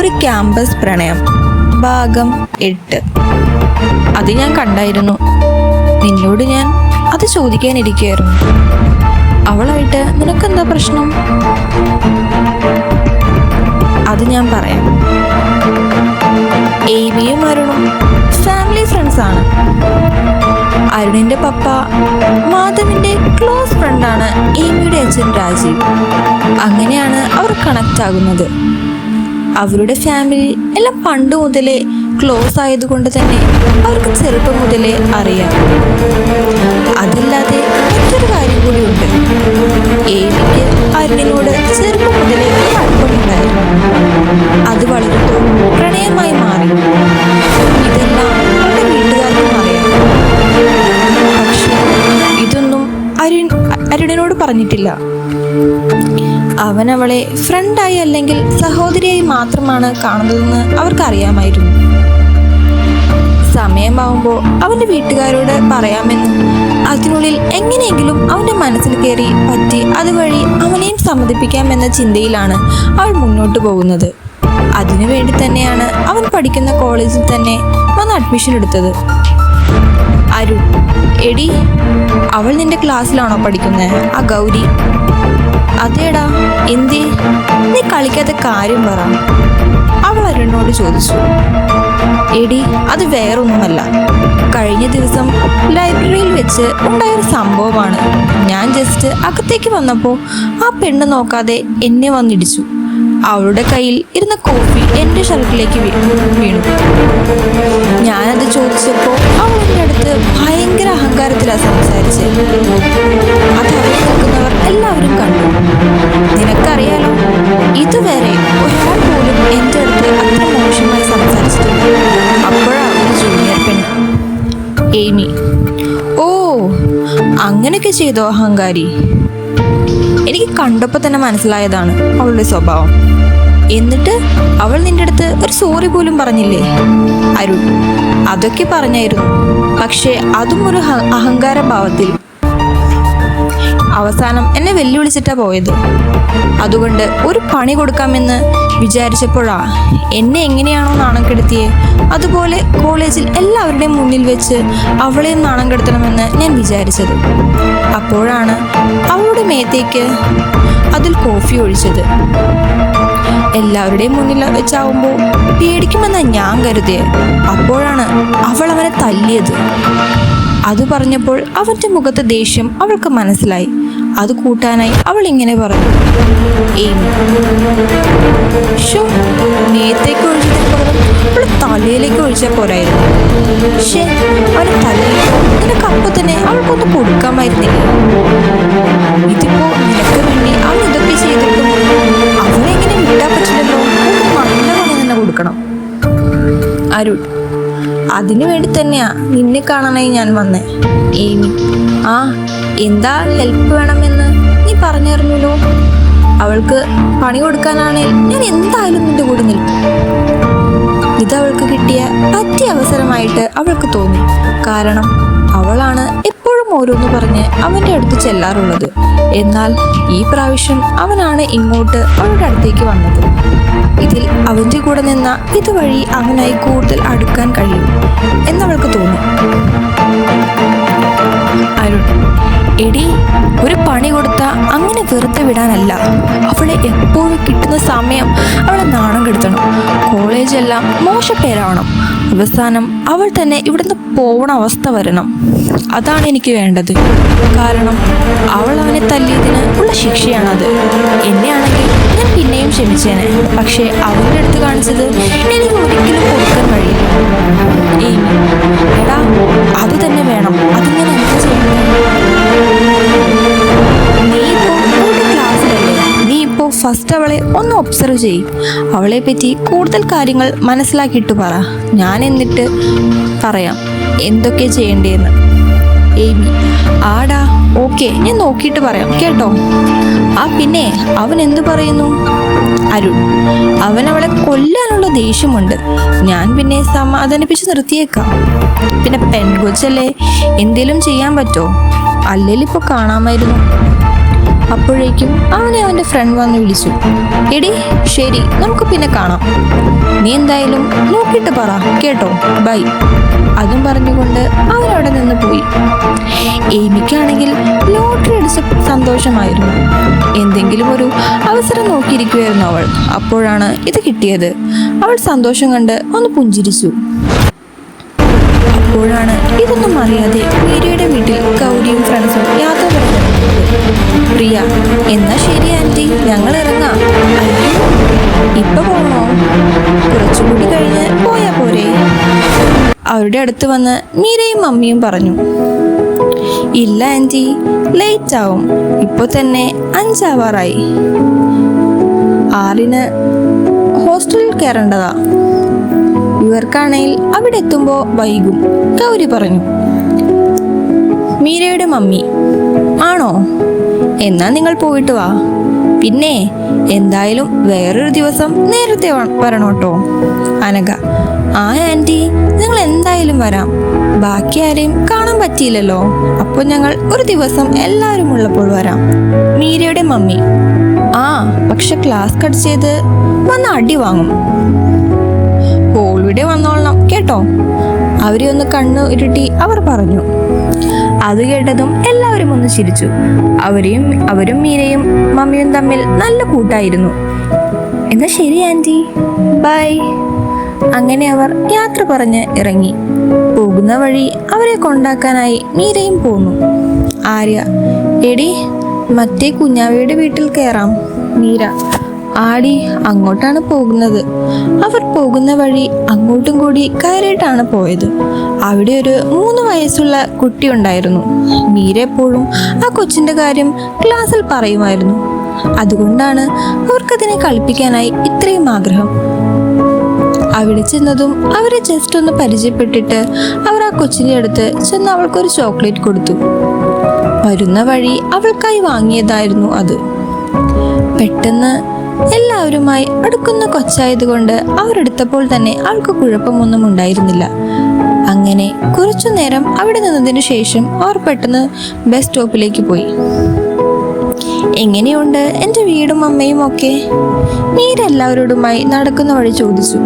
ഒരു ക്യാമ്പസ് പ്രണയം. ഭാഗം എട്ട്. അത് ഞാൻ കണ്ടായിരുന്നു. നിന്നോട് ഞാൻ അത് ചോദിക്കാനിരിക്കുകയായിരുന്നു. അവളായിട്ട് നിനക്കെന്താ പ്രശ്നം? അത് ഞാൻ പറയാം. എയ്മിയും അരുണും ഫാമിലി ഫ്രണ്ട്സ് ആണ്. അരുണിന്റെ പപ്പ മാധവിന്റെ ക്ലോസ് ഫ്രണ്ടാണ് എയ്മിയുടെ അച്ഛൻ രാജീവ്. അങ്ങനെയാണ് അവർ കണക്റ്റ് ആകുന്നത്. അവരുടെ ഫാമിലി എല്ലാം പണ്ട് മുതലേ ക്ലോസ് ആയതുകൊണ്ട് തന്നെ അവർക്ക് ചെറുപ്പം മുതലേ അറിയാം. അതില്ലാതെ മറ്റൊരു ഫ്രണ്ടായി അല്ലെങ്കിൽ സഹോദരിയായി മാത്രമാണ് കാണുന്നതെന്ന് അവർക്കറിയാമായിരുന്നു. സമയമാവുമ്പോൾ അവന്റെ വീട്ടുകാരോട് പറയാമെന്നും അതിനുള്ളിൽ എങ്ങനെയെങ്കിലും അവന്റെ മനസ്സിൽ കയറി പറ്റി അതുവഴി അവനെയും സമ്മതിപ്പിക്കാമെന്ന ചിന്തയിലാണ് അവൾ മുന്നോട്ട് പോകുന്നത്. അതിനുവേണ്ടി തന്നെയാണ് അവൻ പഠിക്കുന്ന കോളേജിൽ തന്നെ വന്ന് അഡ്മിഷൻ എടുത്തത്. അരുൺ എടി അവൾ നിന്റെ ക്ലാസ്സിലാണോ പഠിക്കുന്നത് ആ ഗൗരി. അതേടാ എന്തി? നീ കളിക്കാത്ത കാര്യം പറ. അവൾ അരുണിനോട് ചോദിച്ചു. എടി അത് വേറൊന്നുമല്ല. കഴിഞ്ഞ ദിവസം ലൈബ്രറിയിൽ വെച്ച് ഉണ്ടായൊരു സംഭവമാണ്. ഞാൻ ജസ്റ്റ് അകത്തേക്ക് വന്നപ്പോൾ ആ പെണ്ണ് നോക്കാതെ എന്നെ വന്നിടിച്ചു. അവളുടെ കയ്യിൽ ഇരുന്ന കോഫി എന്റെ ഷർട്ടിലേക്ക് വീണു. ഞാനത് ചോദിച്ചപ്പോൾ അവൾ എന്റെ അടുത്ത് ഭയങ്കര അഹങ്കാരത്തിലാണ് സംസാരിച്ചത് അത് അവിടെ നിൽക്കുന്നവർ എല്ലാവരും കണ്ടു. നിനക്കറിയാലോ ഇതുവരെ ഒരാൾ പോലും എന്റെ അടുത്ത് അത്ര മോശമായി സംസാരിച്ചിട്ടില്ല. അപ്പോഴാണ് ജൂനിയർ പെണ്ണ്. എയ്മി ഓ അങ്ങനെയൊക്കെ ചെയ്തോ അഹങ്കാരി? എനിക്ക് കണ്ടപ്പോൾ തന്നെ മനസ്സിലായതാണ് അവളുടെ സ്വഭാവം. എന്നിട്ട് അവൾ നിന്റെ അടുത്ത് ഒരു സോറി പോലും പറഞ്ഞില്ലേ? അരുൺ അതൊക്കെ പറഞ്ഞായിരുന്നു. പക്ഷേ അതും ഒരു അഹങ്കാര ഭാവത്തിൽ അവസാനം എന്നെ വെല്ലുവിളിച്ചിട്ടാ പോയത്. അതുകൊണ്ട് ഒരു പണി കൊടുക്കാമെന്ന് വിചാരിച്ചപ്പോഴാ എന്നെ എങ്ങനെയാണോ നാണം കെടുത്തിയെ അതുപോലെ കോളേജിൽ എല്ലാവരുടെയും മുന്നിൽ വെച്ച് അവളെ നാണം കെടുത്തണമെന്ന് ഞാൻ വിചാരിച്ചത്. അപ്പോഴാണ് അവളുടെ മേത്തേക്ക് അതിൽ കോഫി ഒഴിച്ചത്. എല്ലാവരുടെയും മുന്നിൽ വെച്ചാവുമ്പോൾ പേടിക്കുമെന്നാ ഞാൻ കരുതിയത് അപ്പോഴാണ് അവൾ അവനെ തല്ലിയത്. അത് പറഞ്ഞപ്പോൾ അവന്റെ മുഖത്തെ ദേഷ്യം അവൾക്ക് മനസ്സിലായി. അത് കൂട്ടാനായി അവൾ ഇങ്ങനെ പറഞ്ഞു. "ഏയ്, ശ്ശോ, മേത്തേക്ക് ഒഴിച്ചതിന് തലയിലേക്ക് ഒഴിച്ചാൽ പോരായിരുന്നു. പക്ഷേ അവന് തലയിൽ അപ്പൊ തന്നെ അവൾക്കൊന്ന് കൊടുക്കാമായിരുന്നില്ല? ഇതിപ്പോ നിനക്ക് വേണ്ടി അവൻ ഇതൊക്കെ ചെയ്തിട്ടും അവനെ അരുൺ. അതിനു വേണ്ടി തന്നെയാ നിന്നെ കാണാനായി ഞാൻ വന്നേ. ഏമി. ആ എന്താ ഹെൽപ്പ് വേണമെന്ന് നീ പറഞ്ഞിരുന്നല്ലോ അവൾക്ക് പണി കൊടുക്കാനാണെങ്കിൽ ഞാൻ എന്തായാലും നിന്റെ കൂടെ നിൽക്കും ഇത് അവൾക്ക് കിട്ടിയ പറ്റിയ അവസരമായിട്ട് അവൾക്ക് തോന്നി. കാരണം അവളാണ് എപ്പോഴും ഓരോന്ന് പറഞ്ഞ് അവന്റെ അടുത്ത് ചെല്ലാറുള്ളത്. എന്നാൽ ഈ പ്രാവശ്യം അവനാണ് ഇങ്ങോട്ട് അവളുടെ അടുത്തേക്ക് വന്നത്. ഇതിൽ അവന്റെ കൂടെ നിന്ന ഇതുവഴി അവനായി കൂടുതൽ അടുക്കാൻ കഴിയും എന്നവൾക്ക് തോന്നി. അരുൺ എടി ഒരു പണി കൊടുത്ത അങ്ങനെ വെറുതെ വിടാനല്ല. അവളെ എപ്പോഴും കിട്ടുന്ന സമയം അവളെ നാണം കെടുത്തണം. കോളേജെല്ലാം മോശപ്പേരാവണം. അവസാനം അവൾ തന്നെ ഇവിടുന്ന് പോവണ അവസ്ഥ വരണം. അതാണ് എനിക്ക് വേണ്ടത്. കാരണം അവൾ അവനെ തല്ലിയതിന് ഉള്ള ശിക്ഷയാണത്. എന്നെയാണെങ്കിൽ ഞാൻ പിന്നെയും ക്ഷമിച്ചേനെ. പക്ഷേ അവന്റെ അടുത്ത് കാണിച്ചത് എനിക്ക് ഒരിക്കലും കൊടുക്കാൻ കഴിയില്ല. ഏയ്, എടാ അത് തന്നെ വേണം. അതിങ്ങനെ എന്താ ചെയ്യണ്ടേ ഫസ്റ്റ് അവളെ ഒന്ന് ഒബ്സർവ് ചെയ്യും. അവളെ പറ്റി കൂടുതൽ കാര്യങ്ങൾ മനസ്സിലാക്കിയിട്ട് പറ. ഞാൻ എന്നിട്ട് പറയാം. എന്തൊക്കെ ചെയ്യേണ്ടതെന്ന് ഏമി ആടാ ഓക്കെ ഞാൻ നോക്കിയിട്ട് പറയാം. കേട്ടോ? ആ പിന്നെ അവൻ എന്തു പറയുന്നു? അരുൺ അവൻ അവളെ കൊല്ലാനുള്ള ദേഷ്യമുണ്ട്. ഞാൻ പിന്നെ സമാധാനിപ്പിച്ച് നിർത്തിയേക്കാം. പിന്നെ പെൺകൊച്ചല്ലേ എന്തേലും ചെയ്യാൻ പറ്റുമോ അല്ലെങ്കിൽ ഇപ്പോൾ കാണാമായിരുന്നു. അപ്പോഴേക്കും അവനെ അവന്റെ ഫ്രണ്ട് വന്ന് വിളിച്ചു. എടി ശരി നമുക്ക് പിന്നെ കാണാം. നീ എന്തായാലും നോക്കിയിട്ട് പറ കേട്ടോ? ബൈ. അതും പറഞ്ഞുകൊണ്ട് അവരവിടെ നിന്ന് പോയി. എനിക്കാണെങ്കിൽ ലോട്ടറി അടിച്ച സന്തോഷമായിരുന്നു. എന്തെങ്കിലും ഒരു അവസരം നോക്കിയിരിക്കുമായിരുന്നു അവൾ. അപ്പോഴാണ് ഇത് കിട്ടിയത്. അവൾ സന്തോഷം കണ്ട് ഒന്ന് പുഞ്ചിരിച്ചു. അപ്പോഴാണ് ഇതൊന്നും അറിയാതെ മീരയുടെ വീട്ടിൽ ഗൗരിയും ഫ്രണ്ട്സും യാത്ര പറഞ്ഞത് പ്രിയ എന്നാ ശരി ആന്റി ഞങ്ങൾ ഇറങ്ങാം. ഇപ്പൊ പോണോ? കുറച്ചുകൂടി കഴിഞ്ഞ് പോയാ പോരെ. അവരുടെ അടുത്ത് വന്ന് മീരയും മമ്മിയും പറഞ്ഞു ഇല്ല ആന്റി ലേറ്റ് ആവും. ഇപ്പോൾ തന്നെ അഞ്ചാവാറായി. ആറിന് ഹോസ്റ്റലിൽ കയറേണ്ടതാ. ഇവർക്കാണെങ്കിൽ അവിടെ എത്തുമ്പോൾ വൈകും. ഗൗരി പറഞ്ഞു. മീരയുടെ മമ്മി ആണോ? എന്നാ നിങ്ങൾ പോയിട്ട് വാ. പിന്നെ എന്തായാലും വേറൊരു ദിവസം നേരത്തെ വരണോട്ടോ. അനഘ ആ ആന്റി നിങ്ങൾ എന്തായാലും വരാം. ബാക്കി ആരെയും കാണാൻ പറ്റിയില്ലല്ലോ. അപ്പോൾ ഞങ്ങൾ ഒരു ദിവസം എല്ലാവരും ഉള്ളപ്പോൾ വരാം. മീരയുടെ മമ്മി ആ പക്ഷെ ക്ലാസ് കട്ട് ചെയ്ത് വന്ന് അടി വാങ്ങും. ഹോളിവിടെ വന്നോളണം കേട്ടോ? അവരെ ഒന്ന് കണ്ണു ഇരുട്ടി അവർ പറഞ്ഞു. അത് കേട്ടതും എല്ലാവരും ഒന്ന് ചിരിച്ചു. അവരെയും അവരും മീരയും മമ്മിയും തമ്മിൽ നല്ല കൂട്ടായിരുന്നു. എന്നാ ശരി ആന്റി ബൈ. അങ്ങനെ അവർ യാത്ര പറഞ്ഞ് ഇറങ്ങി. പോകുന്ന വഴി അവരെ കൊണ്ടാക്കാനായി മീരയും പോന്നു. ആര്യ എടി മറ്റേ കുഞ്ഞാവയുടെ വീട്ടിൽ കയറാം മീര. ആടി അങ്ങോട്ടാണ് പോകുന്നത്. അവർ പോകുന്ന വഴി അങ്ങോട്ടും കൂടി കയറിയിട്ടാണ് പോയത്. അവിടെ ഒരു മൂന്ന് വയസ്സുള്ള കുട്ടി ഉണ്ടായിരുന്നു. മീര എപ്പോഴും ആ കൊച്ചിന്റെ കാര്യം ക്ലാസ്സിൽ പറയുമായിരുന്നു. അതുകൊണ്ടാണ് അവർക്കതിനെ കളിപ്പിക്കാനായി ഇത്രയും ആഗ്രഹം. അവിടെ ചെന്നതും അവരെ ജസ്റ്റ് ഒന്ന് പരിചയപ്പെട്ടിട്ട് അവർ ആ കൊച്ചിന്റെ അടുത്ത് ചെന്ന് അവൾക്കൊരു ചോക്ലേറ്റ് കൊടുത്തു. വരുന്ന വഴി അവൾക്കായി വാങ്ങിയതായിരുന്നു അത്. പെട്ടെന്ന് എല്ലാവരുമായി അടുക്കുന്ന കൊച്ചായതുകൊണ്ട് അവരെടുത്തപ്പോൾ തന്നെ അവൾക്ക് കുഴപ്പമൊന്നും ഉണ്ടായിരുന്നില്ല. അങ്ങനെ കുറച്ചു നേരം അവിടെ നിന്നതിനു ശേഷം അവർ പെട്ടെന്ന് ബസ് സ്റ്റോപ്പിലേക്ക് പോയി. എങ്ങനെയുണ്ട് എന്റെ വീടും അമ്മയും ഒക്കെ? നീരെല്ലാവരോടുമായി നടക്കുന്ന വഴി ചോദിച്ചു.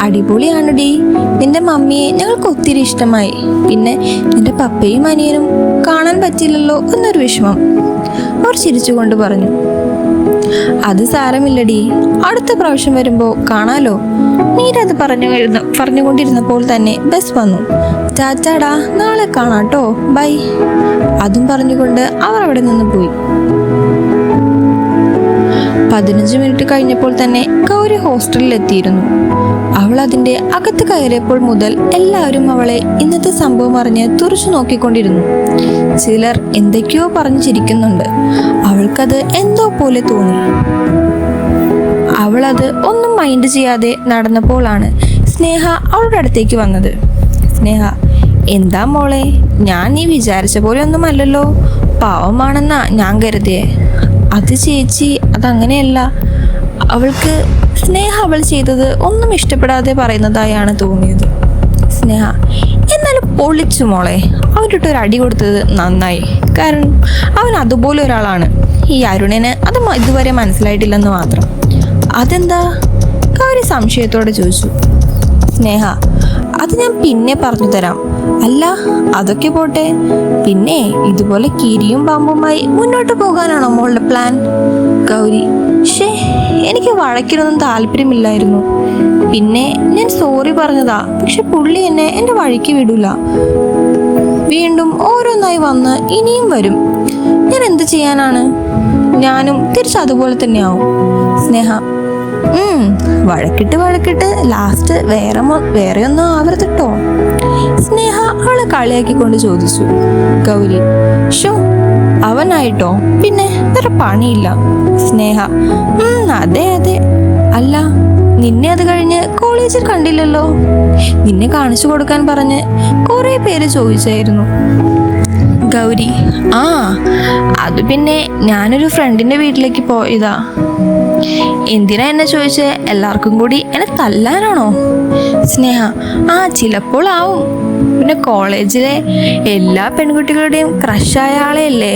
അടിപൊളിയാണ് ഡി നിന്റെ മമ്മിയെ ഞങ്ങൾക്ക് ഒത്തിരി ഇഷ്ടമായി. പിന്നെ നിന്റെ പപ്പയും അനിയനും കാണാൻ പറ്റില്ലല്ലോ എന്നൊരു വിഷമം. അവർ ചിരിച്ചുകൊണ്ട് പറഞ്ഞു. അത് സാരമില്ലടി. അടുത്ത പ്രാവശ്യം വരുമ്പോ കാണാലോ. നീരത് പറഞ്ഞു പറഞ്ഞുകൊണ്ടിരുന്നപ്പോൾ തന്നെ ബസ് വന്നു. ചാച്ചാടാ നാളെ കാണാട്ടോ. ബൈ. അതും പറഞ്ഞുകൊണ്ട് അവർ അവിടെ നിന്ന് പോയി. പതിനഞ്ച് മിനിറ്റ് കഴിഞ്ഞപ്പോൾ തന്നെ ഗൗരി ഹോസ്റ്റലിൽ എത്തിയിരുന്നു അവൾ അതിന്റെ അകത്ത് കയറിയപ്പോൾ മുതൽ എല്ലാവരും അവളെ ഇന്നത്തെ സംഭവം അറിഞ്ഞ് തുറച്ചു നോക്കിക്കൊണ്ടിരുന്നു. ചിലർ എന്തൊക്കെയോ പറഞ്ഞു ചിരിക്കുന്നുണ്ട്. അവൾക്കത് എന്തോ പോലെ തോന്നി. അവൾ അത് ഒന്നും മൈൻഡ് ചെയ്യാതെ നടന്നപ്പോഴാണ് സ്നേഹ അവളുടെ അടുത്തേക്ക് വന്നത്. സ്നേഹ എന്താ മോളെ? ഞാൻ നീ വിചാരിച്ച പോലെ ഒന്നുമല്ലല്ലോ. പാവമാണെന്നാ ഞാൻ കരുതിയേ. അത് ചേച്ചി അതങ്ങനെയല്ല. അവൾക്ക് സ്നേഹ അവൾ ചെയ്തത് ഒന്നും ഇഷ്ടപ്പെടാതെ പറയുന്നതായാണ് തോന്നിയത്. സ്നേഹ എന്നാലും പൊളിച്ചു മോളെ. അവരിട്ട് ഒരു അടി കൊടുത്തത് നന്നായി. കാരണം അവൻ അതുപോലെ ഒരാളാണ്. ഈ അരുണിന് അത് ഇതുവരെ മനസ്സിലായിട്ടില്ലെന്ന് മാത്രം. അതെന്താ? കാര്യ സംശയത്തോടെ ചോദിച്ചു. സ്നേഹ അത് ഞാൻ പിന്നെ പറഞ്ഞു തരാം. അല്ല അതൊക്കെ പോട്ടെ. പിന്നെ ഇതുപോലെ കീരിയും പാമ്പുമായി മുന്നോട്ട് പോകാനാണോ മോളുടെ പ്ലാൻ? ഗൗരി ഷേ എനിക്ക് വഴക്കിനൊന്നും താല്പര്യമില്ലായിരുന്നു. പിന്നെ ഞാൻ സോറി പറഞ്ഞതാ പക്ഷെ പുള്ളി എന്നെ എന്റെ വഴിക്ക് വിടൂല. വീണ്ടും ഓരോന്നായി വന്ന് ഇനിയും വരും. ഞാൻ എന്ത് ചെയ്യാനാണ്? ഞാനും തിരിച്ച് അതുപോലെ തന്നെയാവും. സ്നേഹ വഴക്കിട്ട് വഴക്കിട്ട് ലാസ്റ്റ് വേറെ മൊ- വേറെ ഒന്നും ആവരുത് കേട്ടോ സ്നേഹ അവളെ കളിയാക്കിക്കൊണ്ട് ചോദിച്ചു. ഗൗരി ഷോ അവനായിട്ടോ? പിന്നെ വേറെ പണിയില്ല. സ്നേഹ അതെ അതെ. അല്ല നിന്നെ അത് കഴിഞ്ഞ് കോളേജിൽ കണ്ടില്ലല്ലോ? നിന്നെ കാണിച്ചു കൊടുക്കാൻ പറഞ്ഞ് കുറെ പേര് ചോദിച്ചായിരുന്നു. ഗൗരി ആ അത് പിന്നെ ഞാനൊരു ഫ്രണ്ടിന്റെ വീട്ടിലേക്ക് പോയതാ. എന്തിനാ എന്നെ ചോദിച്ചേ? എല്ലാവർക്കും കൂടി എന്നെ തല്ലാനാണോ? സ്നേഹ ആ ചിലപ്പോൾ ആവും പിന്നെ കോളേജിലെ എല്ലാ പെൺകുട്ടികളുടെയും ക്രഷായ ആളെയല്ലേ?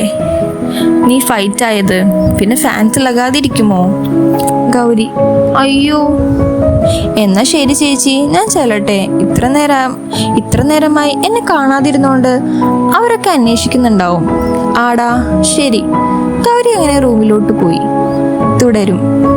നീ ഫൈറ്റ് ആയത്. പിന്നെ ഫാൻസ് ഇളകാതിരിക്കുമോ ഗൗരി അയ്യോ. എന്നാ ശരി ചേച്ചി ഞാൻ ചെല്ലട്ടെ. ഇത്ര നേരം ഇത്ര നേരമായി എന്നെ കാണാതിരുന്നോണ്ട് അവരൊക്കെ അന്വേഷിക്കുന്നുണ്ടാവും. ആടാ ശരി. ഗൗരി അങ്ങനെ റൂമിലോട്ട് പോയി. തുടരും